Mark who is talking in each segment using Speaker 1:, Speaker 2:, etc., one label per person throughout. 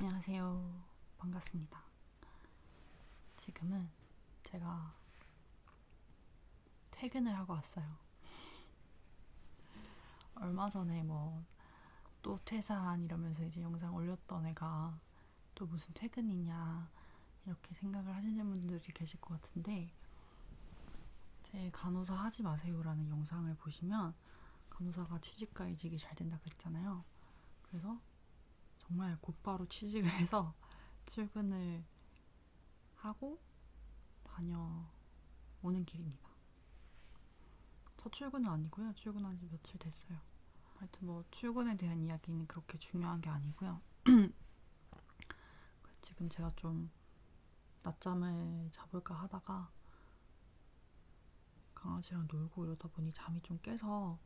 Speaker 1: 안녕하세요. 반갑습니다. 지금은 제가 퇴근을 하고 왔어요. 얼마 전에 뭐 또 퇴사한 이러면서 이제 영상 올렸던 애가 또 무슨 퇴근이냐 이렇게 생각을 하시는 분들이 계실 것 같은데 제 간호사 하지 마세요라는 영상을 보시면 간호사가 취직과 이직이 잘 된다 그랬잖아요. 그래서 정말 곧바로 취직을 해서 출근을 하고 다녀오는 길입니다. 첫 출근은 아니고요. 출근한 지 며칠 됐어요. 하여튼 뭐 출근에 대한 이야기는 그렇게 중요한 게 아니고요. 지금 제가 좀 낮잠을 자볼까 하다가 강아지랑 놀고 이러다 보니 잠이 좀 깨서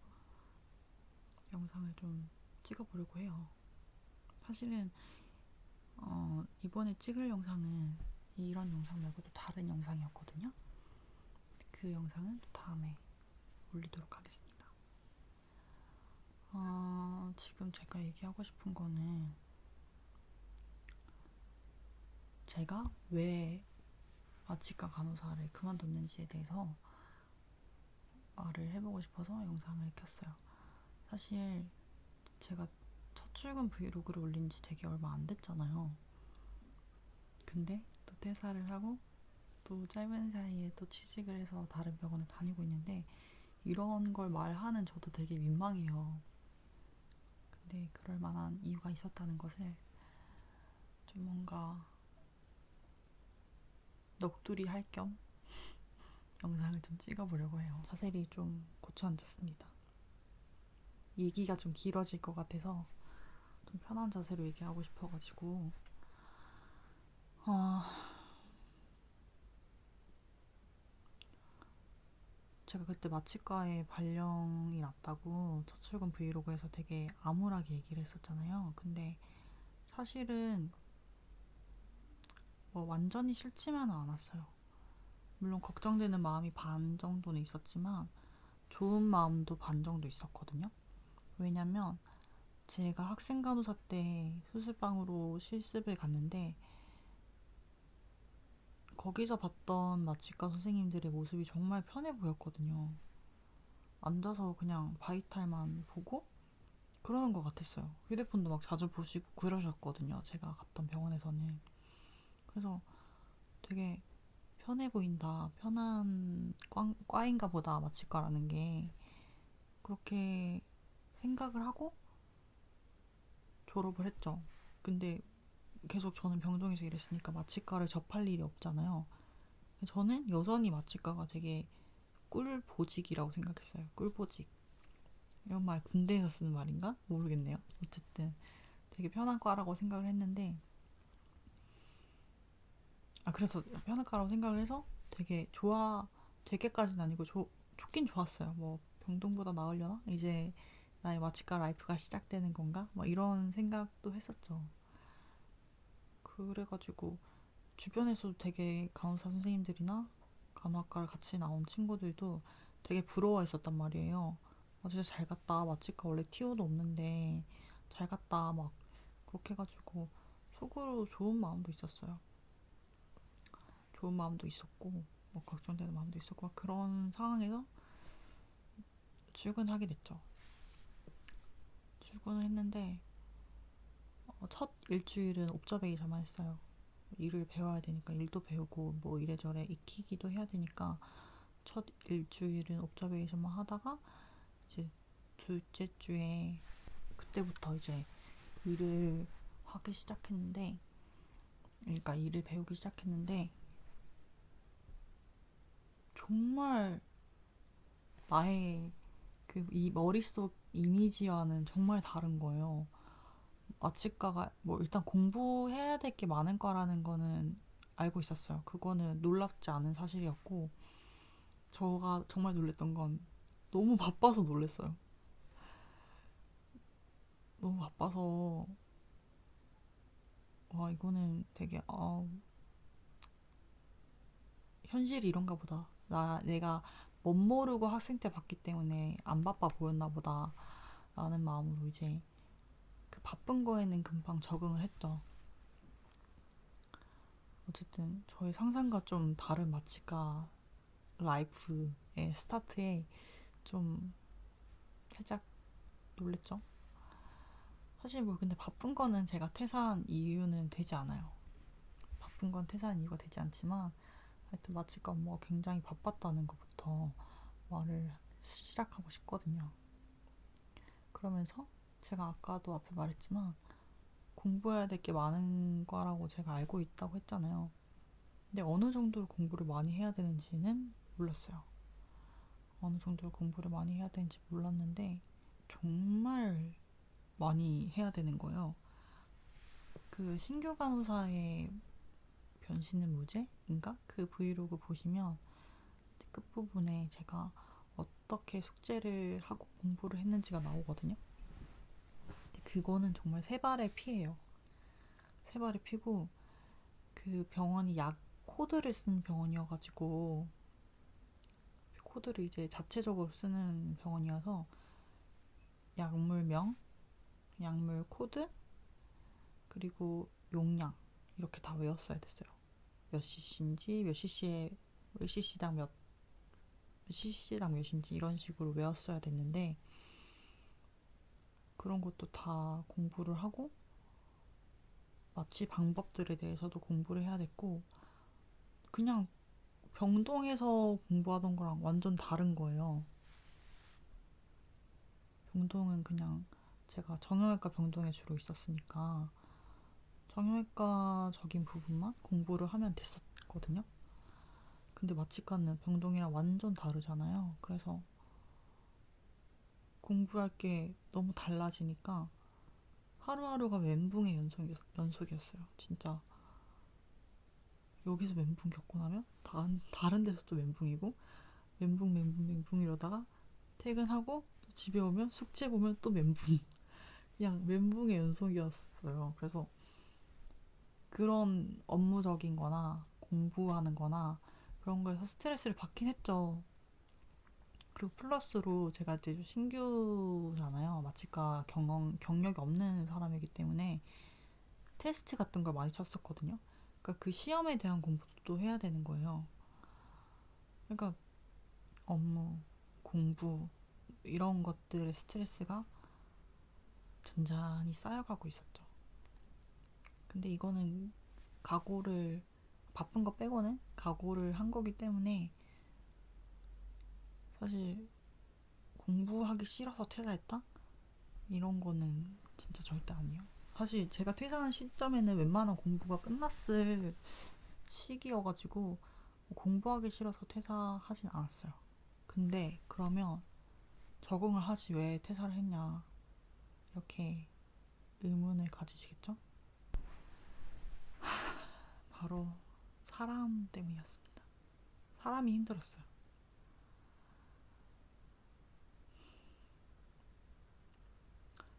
Speaker 1: 영상을 좀 찍어보려고 해요. 사실은 어, 이번에 찍을 영상은 이런 영상 말고 또 다른 영상이었거든요. 그 영상은 또 다음에 올리도록 하겠습니다. 어, 지금 제가 얘기하고 싶은 거는 제가 왜 마취과 간호사를 그만뒀는지에 대해서 말을 해보고 싶어서 영상을 켰어요. 사실 제가 첫 출근 브이로그를 올린 지 되게 얼마 안 됐잖아요. 근데 또 퇴사를 하고 또 짧은 사이에 또 취직을 해서 다른 병원에 다니고 있는데 이런 걸 말하는 저도 되게 민망해요. 근데 그럴 만한 이유가 있었다는 것을 좀 뭔가 넋두리 할 겸 영상을 좀 찍어보려고 해요. 자세히 좀 고쳐 앉았습니다. 얘기가 좀 길어질 것 같아서 좀 편한 자세로 얘기하고 싶어가지고 어... 제가 그때 마취과에 발령이 났다고 첫 출근 브이로그에서 되게 암울하게 얘기를 했었잖아요. 근데 사실은 뭐 완전히 싫지만은 않았어요. 물론 걱정되는 마음이 반 정도는 있었지만 좋은 마음도 반 정도 있었거든요. 왜냐면 제가 학생 간호사 때 수술방으로 실습을 갔는데 거기서 봤던 마취과 선생님들의 모습이 정말 편해 보였거든요. 앉아서 그냥 바이탈만 보고 그러는 것 같았어요. 휴대폰도 막 자주 보시고 그러셨거든요. 제가 갔던 병원에서는. 그래서 되게 편해 보인다. 편한 과, 과인가 보다. 마취과라는 게. 그렇게 생각을 하고 졸업을 했죠. 근데 계속 저는 병동에서 일했으니까 마취과를 접할 일이 없잖아요. 저는 여전히 마취과가 되게 꿀보직이라고 생각했어요. 꿀보직. 이런 말 군대에서 쓰는 말인가? 모르겠네요. 어쨌든 되게 편한 과라고 생각을 했는데 아 그래서 편한 과라고 생각을 해서 되게 좋아 되게까지는 아니고 좋 좋긴 좋았어요. 뭐 병동보다 나으려나? 이제 나의 마취과 라이프가 시작되는 건가? 뭐 이런 생각도 했었죠. 그래가지고 주변에서도 되게 간호사 선생님들이나 간호학과를 같이 나온 친구들도 되게 부러워했었단 말이에요. 아, 진짜 잘 갔다. 마취과 원래 티오도 없는데 잘 갔다. 막 그렇게 해가지고 속으로 좋은 마음도 있었어요. 좋은 마음도 있었고 뭐 걱정되는 마음도 있었고 그런 상황에서 출근하게 됐죠. 출근을 했는데 어, 첫 일주일은 옵저베이션만 했어요. 일을 배워야 되니까 일도 배우고 뭐 이래저래 익히기도 해야 되니까 첫 일주일은 옵저베이션만 하다가 이제 둘째 주에 그때부터 이제 일을 하기 시작했는데 그러니까 일을 배우기 시작했는데 정말 나의 그 이 머릿속 이미지와는 정말 다른 거예요. 마취과가 뭐 일단 공부해야 될 게 많은 거라는 거는 알고 있었어요. 그거는 놀랍지 않은 사실이었고 저가 정말 놀랬던 건 너무 바빠서 놀랬어요. 너무 바빠서 와 이거는 되게 아 현실이 이런가 보다. 나 내가 못 모르고 학생 때 봤기 때문에 안 바빠 보였나 보다 라는 마음으로 이제 그 바쁜 거에는 금방 적응을 했죠. 어쨌든 저희 상상과 좀 다른 마치가 라이프의 스타트에 좀 살짝 놀랬죠. 사실 뭐 근데 바쁜 거는 제가 퇴사한 이유는 되지 않아요. 바쁜 건 퇴사한 이유가 되지 않지만 하여튼 마치과 업무가 굉장히 바빴다는 것부터 말을 시작하고 싶거든요. 그러면서 제가 아까도 앞에 말했지만 공부해야 될 게 많은 거라고 제가 알고 있다고 했잖아요. 근데 어느 정도로 공부를 많이 해야 되는지는 몰랐어요. 어느 정도로 공부를 많이 해야 되는지 몰랐는데 정말 많이 해야 되는 거예요. 그 신규 간호사의 변신은 무죄 인가? 그 브이로그 보시면 끝부분에 제가 어떻게 숙제를 하고 공부를 했는지가 나오거든요. 그거는 정말 세 발의 피예요. 세 발의 피고 그 병원이 약 코드를 쓰는 병원이어가지고 코드를 이제 자체적으로 쓰는 병원이어서 약물명, 약물 코드, 그리고 용량 이렇게 다 외웠어야 됐어요. 몇 cc인지 몇 cc에 몇 cc당 몇, 몇 cc당 몇인지 이런 식으로 외웠어야 됐는데 그런 것도 다 공부를 하고 마취 방법들에 대해서도 공부를 해야 됐고 그냥 병동에서 공부하던 거랑 완전 다른 거예요. 병동은 그냥 제가 정형외과 병동에 주로 있었으니까 정형외과적인 부분만 공부를 하면 됐었거든요. 근데 마취과는 병동이랑 완전 다르잖아요. 그래서 공부할 게 너무 달라지니까 하루하루가 멘붕의 연속이었, 연속이었어요. 진짜 여기서 멘붕 겪고 나면 다른, 다른 데서 또 멘붕이고 멘붕 멘붕 멘붕 이러다가 퇴근하고 또 집에 오면 숙제 보면 또 멘붕 그냥 멘붕의 연속이었어요. 그래서 그런 업무적인 거나 공부하는 거나 그런 거에서 스트레스를 받긴 했죠. 그리고 플러스로 제가 이제 신규잖아요. 마취과 경험, 경력이 없는 사람이기 때문에 테스트 같은 걸 많이 쳤었거든요. 그러니까 그 시험에 대한 공부도 해야 되는 거예요. 그러니까 업무, 공부 이런 것들의 스트레스가 잔잔히 쌓여가고 있었죠. 근데 이거는 각오를 바쁜 거 빼고는 각오를 한 거기 때문에 사실 공부하기 싫어서 퇴사했다? 이런 거는 진짜 절대 아니에요. 사실 제가 퇴사한 시점에는 웬만한 공부가 끝났을 시기여가지고 뭐 공부하기 싫어서 퇴사하진 않았어요. 근데 그러면 적응을 하지 왜 퇴사를 했냐 이렇게 의문을 가지시겠죠? 바로 사람 때문이었습니다. 사람이 힘들었어요.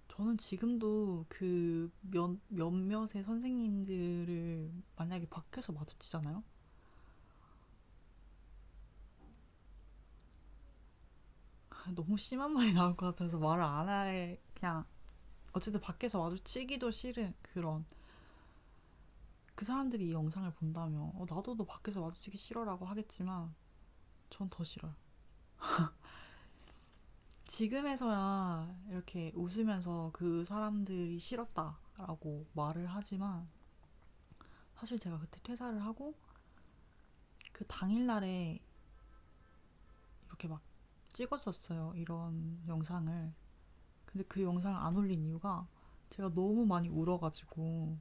Speaker 1: 저는 지금도 그 몇, 몇몇의 선생님들을 만약에 밖에서 마주치잖아요? 너무 심한 말이 나올 것 같아서 말을 안 할, 그냥, 어쨌든 밖에서 마주치기도 싫은 그런. 그 사람들이 이 영상을 본다면, 어, 나도 너 밖에서 마주치기 싫어라고 하겠지만, 전 더 싫어요. 지금에서야 이렇게 웃으면서 그 사람들이 싫었다라고 말을 하지만 사실 제가 그때 퇴사를 하고 그 당일날에 이렇게 막 찍었었어요. 이런 영상을. 근데 그 영상을 안 올린 이유가 제가 너무 많이 울어가지고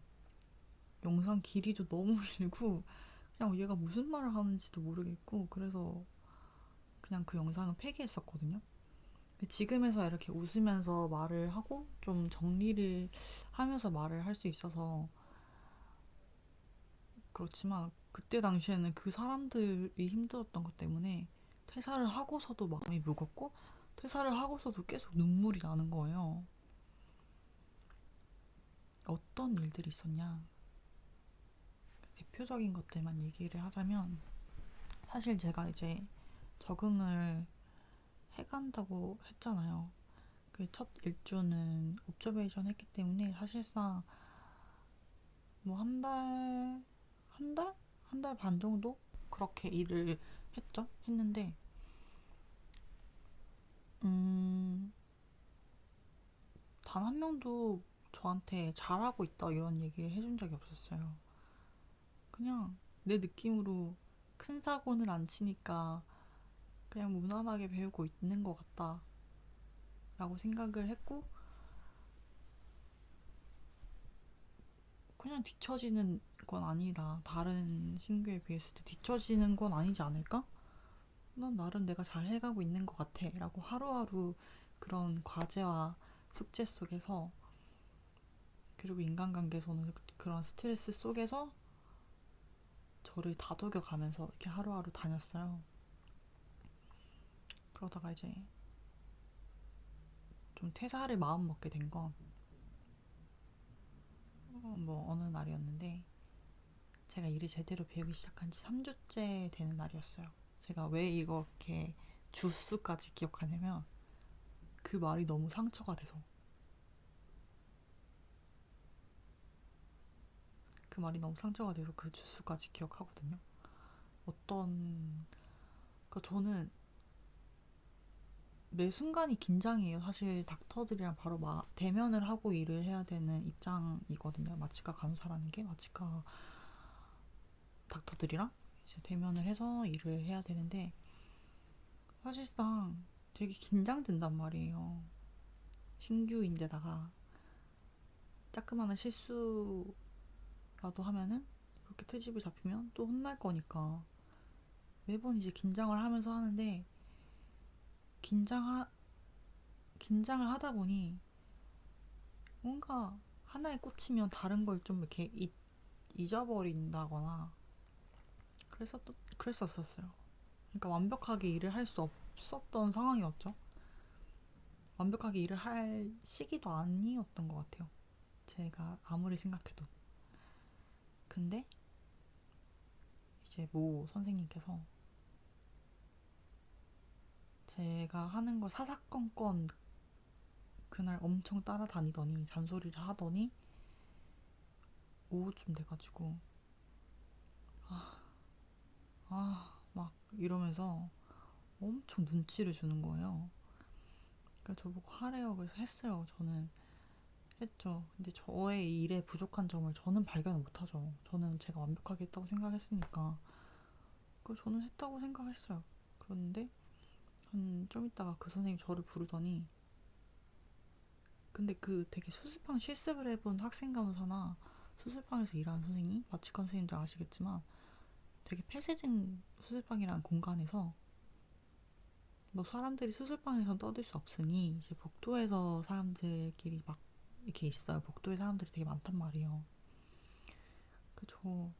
Speaker 1: 영상 길이도 너무 길고 그냥 얘가 무슨 말을 하는지도 모르겠고 그래서 그냥 그 영상은 폐기했었거든요. 지금에서 이렇게 웃으면서 말을 하고 좀 정리를 하면서 말을 할 수 있어서 그렇지만 그때 당시에는 그 사람들이 힘들었던 것 때문에 퇴사를 하고서도 마음이 무겁고 퇴사를 하고서도 계속 눈물이 나는 거예요. 어떤 일들이 있었냐? 대표적인 것들만 얘기를 하자면 사실 제가 이제 적응을 해간다고 했잖아요. 그 첫 일주는 옵저베이션 했기 때문에 사실상 뭐 한 달, 한 달? 한 달 반 정도 그렇게 일을 했죠. 했는데 음, 단 한 명도 저한테 잘하고 있다 이런 얘기를 해준 적이 없었어요. 그냥 내 느낌으로 큰 사고는 안 치니까 그냥 무난하게 배우고 있는 것 같다 라고 생각을 했고 그냥 뒤처지는 건 아니다. 다른 신규에 비했을 때 뒤처지는 건 아니지 않을까? 난 나름 내가 잘 해가고 있는 것 같아. 라고 하루하루 그런 과제와 숙제 속에서 그리고 인간관계에서는 그런 스트레스 속에서 저를 다독여 가면서 이렇게 하루하루 다녔어요. 그러다가 이제 좀 퇴사를 마음 먹게 된 건 뭐 어느 날이었는데 제가 일을 제대로 배우기 시작한 지 3주째 되는 날이었어요. 제가 왜 이렇게 주수까지 기억하냐면 그 말이 너무 상처가 돼서 그 말이 너무 상처가 돼서 그 주수까지 기억하거든요. 어떤 그러니까 저는 매 순간이 긴장이에요. 사실 닥터들이랑 바로 막 대면을 하고 일을 해야 되는 입장이거든요. 마취과 간호사라는 게 마취과 닥터들이랑 이제 대면을 해서 일을 해야 되는데 사실상 되게 긴장된단 말이에요. 신규인데다가 자그마한 실수 라도 하면은 그렇게 트집을 잡히면 또 혼날 거니까 매번 이제 긴장을 하면서 하는데 긴장하 긴장을 하다 보니 뭔가 하나에 꽂히면 다른 걸 좀 이렇게 잊, 잊어버린다거나 그래서 또 그랬었었어요. 그러니까 완벽하게 일을 할 수 없었던 상황이었죠. 완벽하게 일을 할 시기도 아니었던 것 같아요. 제가 아무리 생각해도. 근데 이제 모 선생님께서 제가 하는 거 사사건건 그날 엄청 따라다니더니 잔소리를 하더니 오후쯤 돼가지고 아, 아, 막 이러면서 엄청 눈치를 주는 거예요. 그러니까 저보고 하래요. 그래서 했어요. 저는 했죠. 근데 저의 일에 부족한 점을 저는 발견을 못하죠. 저는 제가 완벽하게 했다고 생각했으니까. 그 저는 했다고 생각했어요. 그런데 한 좀 있다가 그 선생님이 저를 부르더니 근데 그 되게 수술방 실습을 해본 학생 간호사나 수술방에서 일하는 선생님, 마취관 선생님들 아시겠지만 되게 폐쇄된 수술방이라는 공간에서 뭐 사람들이 수술방에서 떠들 수 없으니 이제 복도에서 사람들끼리 막 이렇게 있어요. 복도에 사람들이 되게 많단 말이에요. 그저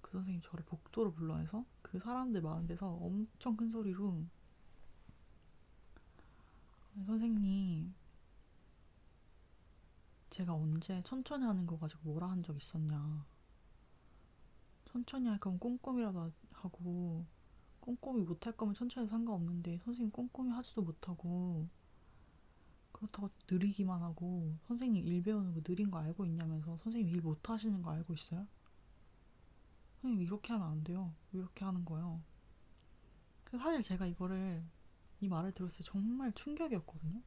Speaker 1: 그 선생님 저를 복도로 불러내서 그 사람들 많은 데서 엄청 큰 소리로 선생님 제가 언제 천천히 하는 거 가지고 뭐라 한 적 있었냐 천천히 할 거면 꼼꼼히라도 하고 꼼꼼히 못 할 거면 천천히 상관없는데 선생님 꼼꼼히 하지도 못하고 그렇다고 느리기만 하고 선생님 일 배우는 거 느린 거 알고 있냐면서 선생님 일 못 하시는 거 알고 있어요? 선생님 이렇게 하면 안 돼요. 이렇게 하는 거예요. 사실 제가 이거를 이 말을 들었을 때 정말 충격이었거든요.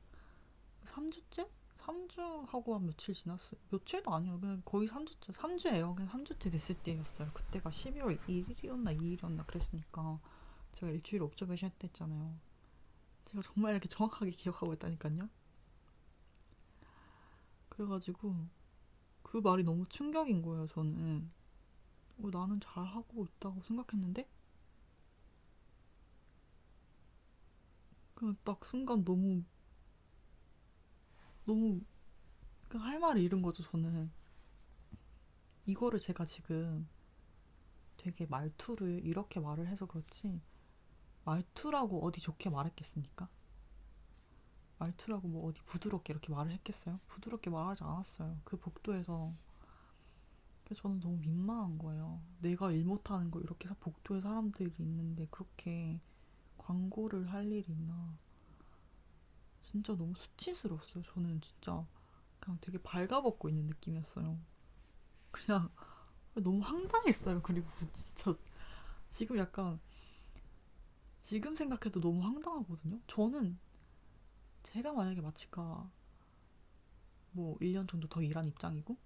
Speaker 1: 3주째? 3주 하고 한 며칠 지났어요. 며칠도 아니에요. 그냥 거의 3주째. 3주예요. 그냥 3주째 됐을 때였어요. 그때가 12월 1일이었나 2일이었나 그랬으니까 제가 일주일 옵저베이션 했댔잖아요. 제가 정말 이렇게 정확하게 기억하고 있다니까요. 그래가지고 그 말이 너무 충격인 거예요. 저는 어, 나는 잘하고 있다고 생각했는데 그냥 딱 순간 너무 너무 그할 말을 잃은 거죠, 저는. 이거를 제가 지금 되게 말투를 이렇게 말을 해서 그렇지, 말투라고 어디 좋게 말했겠습니까? 말투라고 뭐 어디 부드럽게 이렇게 말을 했겠어요? 부드럽게 말하지 않았어요. 그 복도에서. 그래서 저는 너무 민망한 거예요. 내가 일 못하는 거 이렇게 복도에 사람들이 있는데 그렇게 광고를 할 일이 있나. 진짜 너무 수치스러웠어요. 저는 진짜 그냥 되게 발가벗고 있는 느낌이었어요. 그냥 너무 황당했어요. 그리고 진짜 지금 약간 지금 생각해도 너무 황당하거든요. 저는 제가 만약에 마치가 뭐 1년 정도 더 일한 입장이고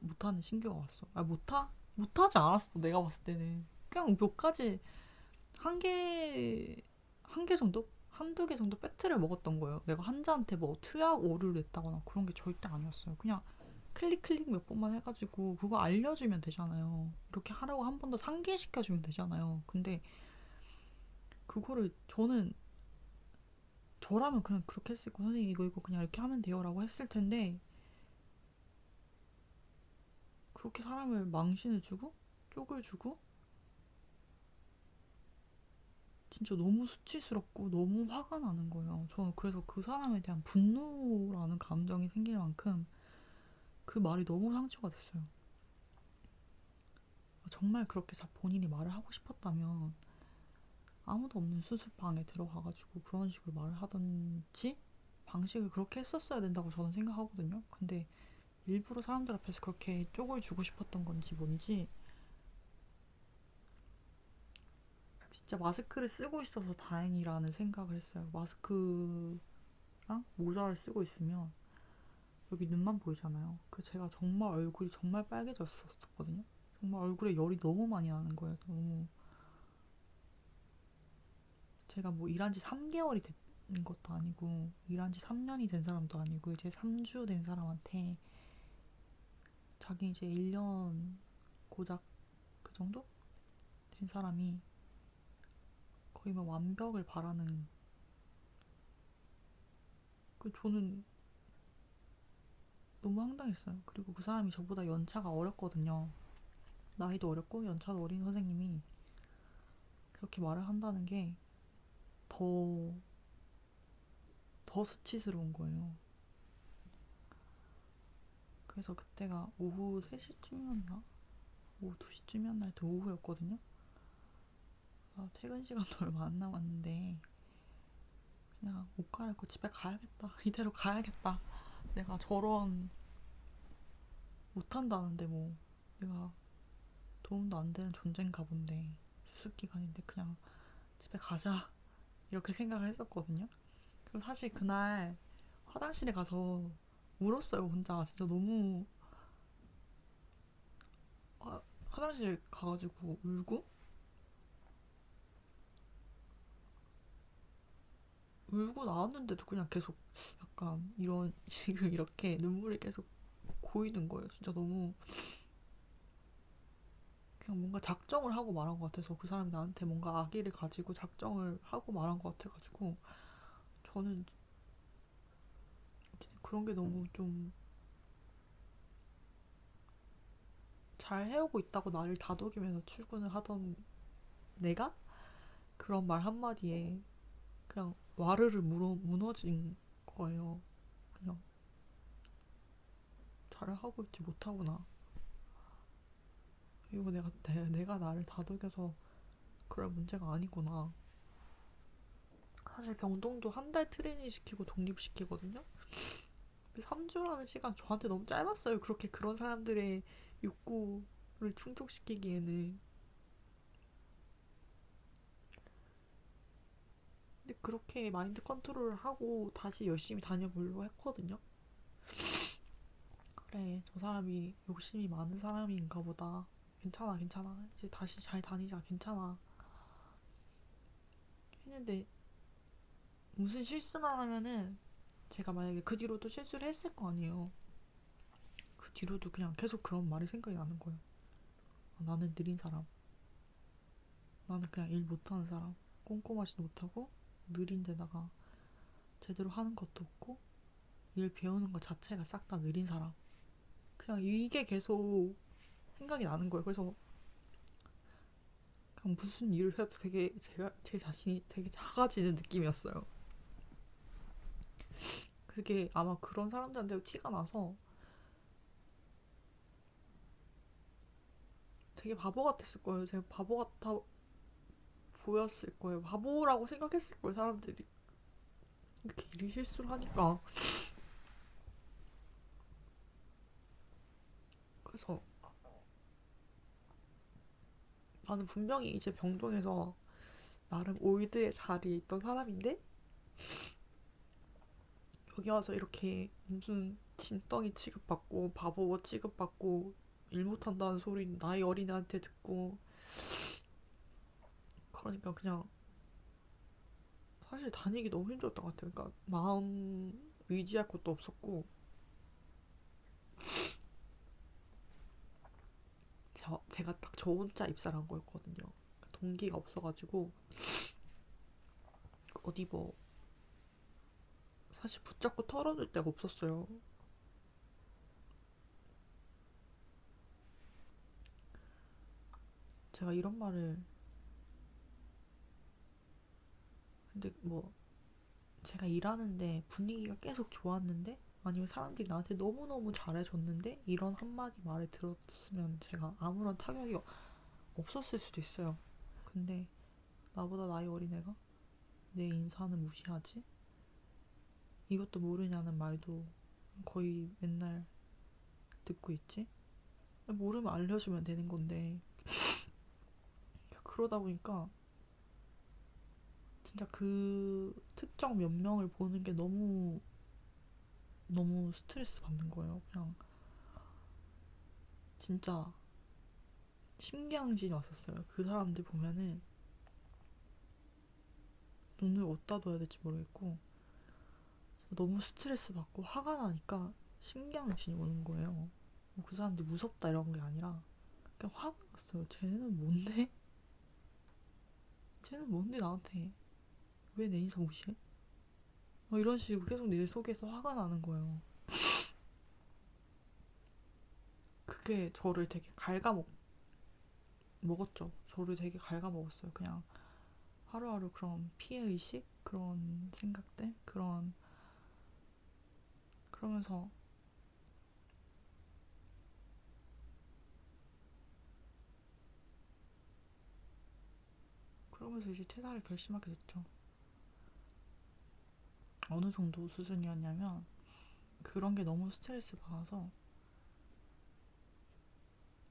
Speaker 1: 못하는 신규가 왔어. 아 못하? 못하지 않았어. 내가 봤을 때는 그냥 몇 가지 한 개 한 개 정도 한두 개 정도 배트를 먹었던 거예요. 내가 환자한테 뭐 투약 오류를 냈다거나 그런 게 절대 아니었어요. 그냥 클릭 클릭 몇 번만 해가지고 그거 알려주면 되잖아요. 이렇게 하라고 한 번 더 상기시켜주면 되잖아요. 근데 그거를 저는 저라면 그냥 그렇게 했을 거 선생님 이거 이거 그냥 이렇게 하면 돼요라고 했을 텐데 그렇게 사람을 망신을 주고 쪽을 주고 진짜 너무 수치스럽고 너무 화가 나는 거예요. 저는 그래서 그 사람에 대한 분노라는 감정이 생길 만큼 그 말이 너무 상처가 됐어요. 정말 그렇게 자 본인이 말을 하고 싶었다면 아무도 없는 수술방에 들어가가지고 그런 식으로 말을 하던지 방식을 그렇게 했었어야 된다고 저는 생각하거든요. 근데 일부러 사람들 앞에서 그렇게 쪽을 주고 싶었던 건지 뭔지 진짜 마스크를 쓰고 있어서 다행이라는 생각을 했어요. 마스크랑 모자를 쓰고 있으면 여기 눈만 보이잖아요. 그 제가 정말 얼굴이 정말 빨개졌었거든요. 정말 얼굴에 열이 너무 많이 나는 거예요. 너무 제가 뭐 일한 지 3개월이 된 것도 아니고 일한 지 3년이 된 사람도 아니고 이제 3주 된 사람한테 자기 이제 1년 고작 그 정도 된 사람이 거의 뭐 완벽을 바라는 그 저는 너무 황당했어요. 그리고 그 사람이 저보다 연차가 어렸거든요. 나이도 어렸고 연차도 어린 선생님이 그렇게 말을 한다는 게 더, 더 수치스러운 거예요. 그래서 그때가 오후 3시쯤이었나? 오후 2시쯤이었나? 하여튼 오후였거든요. 아, 퇴근 시간도 얼마 안 남았는데, 그냥 옷 갈아입고 집에 가야겠다. 이대로 가야겠다. 내가 저런, 못한다는데 뭐, 내가 도움도 안 되는 존재인가 본데, 수습 기간인데 그냥 집에 가자. 이렇게 생각을 했었거든요. 그리고 사실 그날 화장실에 가서 울었어요, 혼자. 진짜 너무 화, 화장실 가가지고 울고 울고 나왔는데도 그냥 계속 약간 이런 지금 이렇게 눈물이 계속 고이는 거예요. 진짜 너무 그냥 뭔가 작정을 하고 말한 것 같아서 그 사람이 나한테 뭔가 악의를 가지고 작정을 하고 말한 것 같아가지고 저는 그런 게 너무 좀 잘 해오고 있다고 나를 다독이면서 출근을 하던 내가 그런 말 한마디에 그냥 와르르 무너, 무너진 거예요. 그냥 잘 하고 있지 못하구나. 이거 내가 내, 내가 나를 다독여서 그럴 문제가 아니구나. 사실 병동도 한 달 트레이닝 시키고 독립시키거든요. 3주라는 시간 저한테 너무 짧았어요. 그렇게 그런 사람들의 욕구를 충족시키기에는. 근데 그렇게 마인드 컨트롤을 하고 다시 열심히 다녀보려고 했거든요. 그래, 저 사람이 욕심이 많은 사람인가 보다. 괜찮아, 괜찮아. 이제 다시 잘 다니자, 괜찮아. 했는데, 무슨 실수만 하면은, 제가 만약에 그 뒤로도 실수를 했을 거 아니에요. 그 뒤로도 그냥 계속 그런 말이 생각이 나는 거예요. 아, 나는 느린 사람. 나는 그냥 일 못하는 사람. 꼼꼼하지도 못하고, 느린 데다가, 제대로 하는 것도 없고, 일 배우는 것 자체가 싹 다 느린 사람. 그냥 이게 계속 생각이 나는 거예요. 그래서 그냥 무슨 일을 해도 되게 제가 제 자신이 되게 작아지는 느낌이었어요. 그게 아마 그런 사람들한테 티가 나서 되게 바보 같았을 거예요. 제가 바보 같아 보였을 거예요. 바보라고 생각했을 거예요, 사람들이. 이렇게 일 실수를 하니까. 그래서
Speaker 2: 나는 분명히 이제 병동에서 나름 올드의 자리에 있던 사람인데 여기 와서 이렇게 무슨 짐덩이 취급받고 바보 취급받고 일 못한다는 소리 나이 어린애한테 듣고 그러니까 그냥 사실 다니기 너무 힘들었던 것 같아요. 그러니까 마음 의지할 것도 없었고 저, 제가 딱 저 혼자 입사를 한 거였거든요. 동기가 없어가지고 어디 뭐 사실 붙잡고 털어줄 데가 없었어요. 제가 이런 말을 근데 뭐 제가 일하는데 분위기가 계속 좋았는데 아니면 사람들이 나한테 너무너무 잘해줬는데 이런 한마디 말을 들었으면 제가 아무런 타격이 없었을 수도 있어요. 근데 나보다 나이 어린 애가 내 인사는 무시하지? 이것도 모르냐는 말도 거의 맨날 듣고 있지? 모르면 알려주면 되는 건데 그러다 보니까 진짜 그 특정 몇 명을 보는 게 너무 너무 스트레스 받는 거예요. 그냥 진짜 심경진이 왔었어요. 그 사람들 보면은 눈을 어디다 둬야 될지 모르겠고 너무 스트레스 받고 화가 나니까 심경진이 오는 거예요. 뭐그 사람들 무섭다 이런 게 아니라 그냥 화가 났어요. 쟤는 뭔데? 쟤는 뭔데 나한테 왜 내 인사 무시해? 뭐 이런 식으로 계속 내 속에서 화가 나는 거예요. 그게 저를 되게 갉아먹 먹었죠. 저를 되게 갉아먹었어요. 그냥 하루하루 그런 피해 의식 그런 생각들 그런 그러면서 그러면서 이제 퇴사를 결심하게 됐죠. 어느 정도 수준이었냐면 그런 게 너무 스트레스 받아서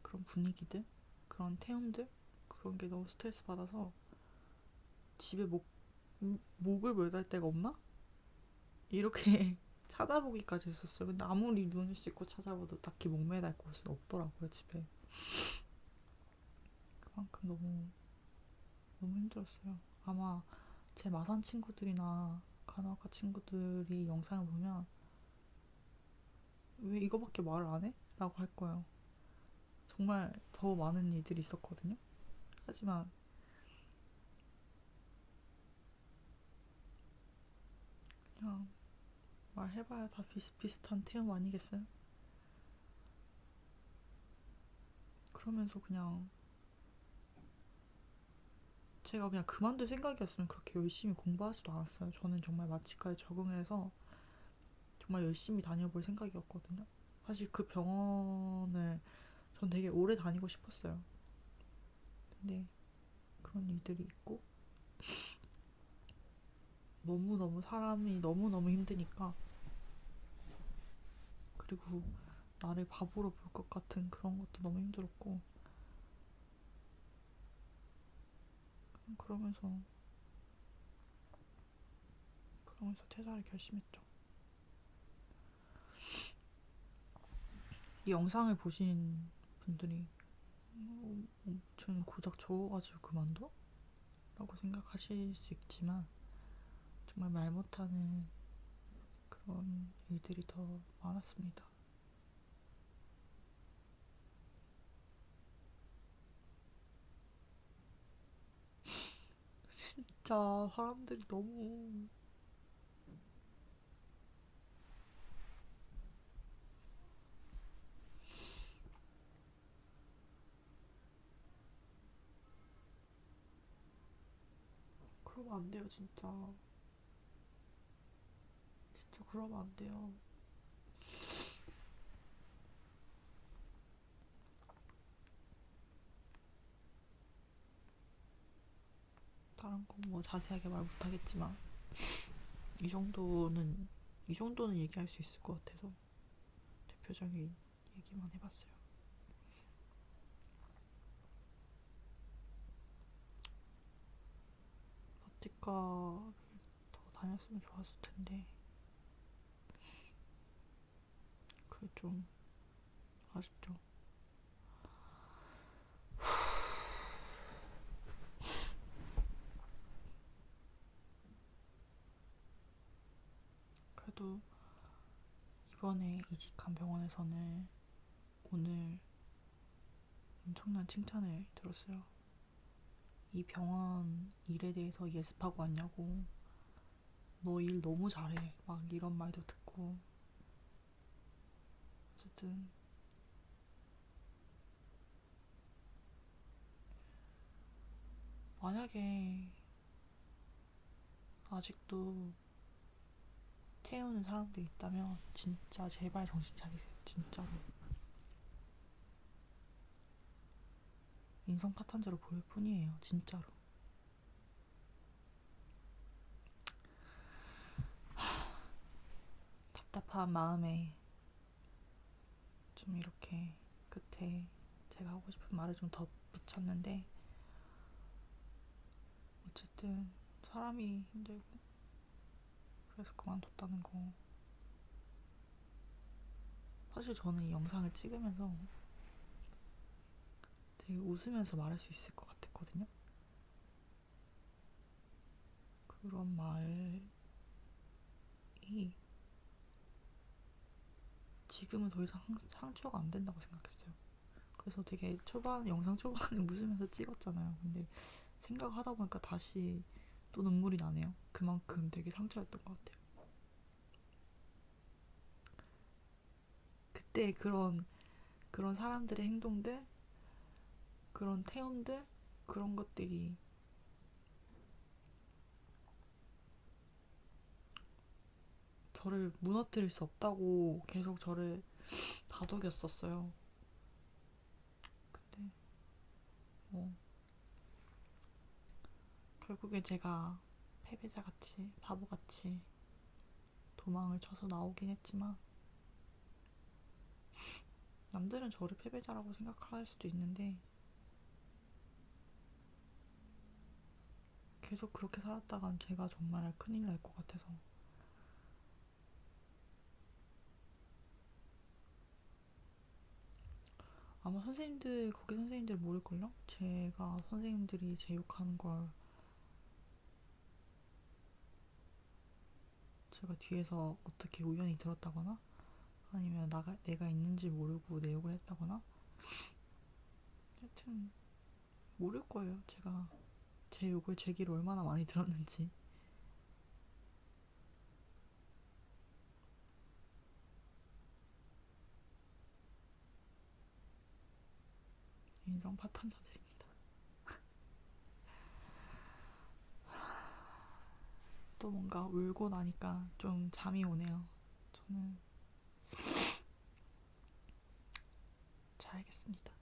Speaker 2: 그런 분위기들 그런 태움들 그런 게 너무 스트레스 받아서 집에 목 음, 목을 매달 데가 없나? 이렇게 찾아보기까지 했었어요. 근데 아무리 눈을 씻고 찾아봐도 딱히 목 매달 곳은 없더라고요 집에. 그만큼 너무 너무 힘들었어요. 아마 제 마산 친구들이나 간호학과 친구들이 이 영상을 보면 왜 이거밖에 말을 안 해? 라고 할 거예요. 정말 더 많은 일들이 있었거든요. 하지만 그냥 말해봐야 다 비슷비슷한 태움 아니겠어요? 그러면서 그냥 제가 그냥 그만둘 생각이었으면 그렇게 열심히 공부하지도 않았어요. 저는 정말 마취과에 적응을 해서 정말 열심히 다녀볼 생각이었거든요. 사실 그 병원을 전 되게 오래 다니고 싶었어요. 근데 그런 일들이 있고 너무너무 사람이 너무너무 힘드니까 그리고 나를 바보로 볼 것 같은 그런 것도 너무 힘들었고 그러면서 그러면서 퇴사를 결심했죠. 이 영상을 보신 분들이 어, 어, 쟤는 고작 적어가지고 그만둬? 라고 생각하실 수 있지만 정말 말 못하는 그런 일들이 더 많았습니다. 진짜 사람들이 너무 그러면 안 돼요, 진짜. 진짜 그러면 안 돼요. 대한 뭐 자세하게 말 못하겠지만 이 정도는 이 정도는 얘기할 수 있을 것 같아서 대표적인 얘기만 해봤어요. 바티카를 더 다녔으면 좋았을 텐데 그게 좀 아쉽죠. 그래도 이번에 이직한 병원에서는 오늘 엄청난 칭찬을 들었어요. 이 병원 일에 대해서 예습하고 왔냐고. 너 일 너무 잘해. 막 이런 말도 듣고. 어쨌든. 만약에 아직도 태우는 사람들이 있다면 진짜 제발 정신 차리세요. 진짜로. 인성 파탄자로 보일 뿐이에요. 진짜로. 하, 답답한 마음에 좀 이렇게 끝에 제가 하고 싶은 말을 좀 덧붙였는데 어쨌든 사람이 힘들고 그래서 그만뒀다는 거 사실 저는 이 영상을 찍으면서 되게 웃으면서 말할 수 있을 것 같았거든요. 그런 말이 지금은 더 이상 상- 상처가 안 된다고 생각했어요. 그래서 되게 초반, 영상 초반에 웃으면서 찍었잖아요. 근데 생각하다 보니까 다시 또 눈물이 나네요. 그만큼 되게 상처였던 것 같아요. 그때 그런, 그런 사람들의 행동들, 그런 태움들 그런 것들이 저를 무너뜨릴 수 없다고 계속 저를 다독였었어요. 근데 뭐 결국에 제가 패배자같이 바보같이 도망을 쳐서 나오긴 했지만 남들은 저를 패배자라고 생각할 수도 있는데 계속 그렇게 살았다간 제가 정말 큰일 날 것 같아서. 아마 선생님들, 거기 선생님들 모를걸요? 제가 선생님들이 제 욕하는 걸 제가 뒤에서 어떻게 우연히 들었다거나 아니면 나가, 내가 있는지 모르고 내 욕을 했다거나 하여튼 모를 거예요. 제가 제 욕을 제 귀로 얼마나 많이 들었는지. 인성 파탄자들입니다. 또 뭔가 울고 나니까 좀 잠이 오네요. 저는 자야겠습니다.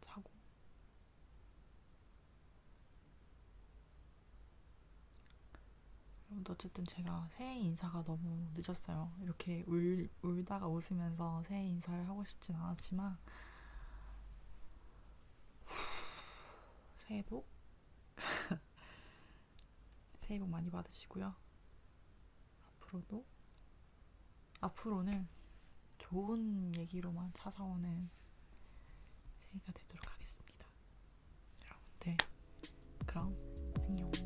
Speaker 2: 자고. 여러분들 어쨌든 제가 새해 인사가 너무 늦었어요. 이렇게 울, 울다가 웃으면서 새해 인사를 하고 싶진 않았지만 새해 복 새해 복 많이 받으시고요. 앞으로도 앞으로는 좋은 얘기로만 찾아오는 새해가 되도록 하겠습니다. 여러분들 그럼 안녕.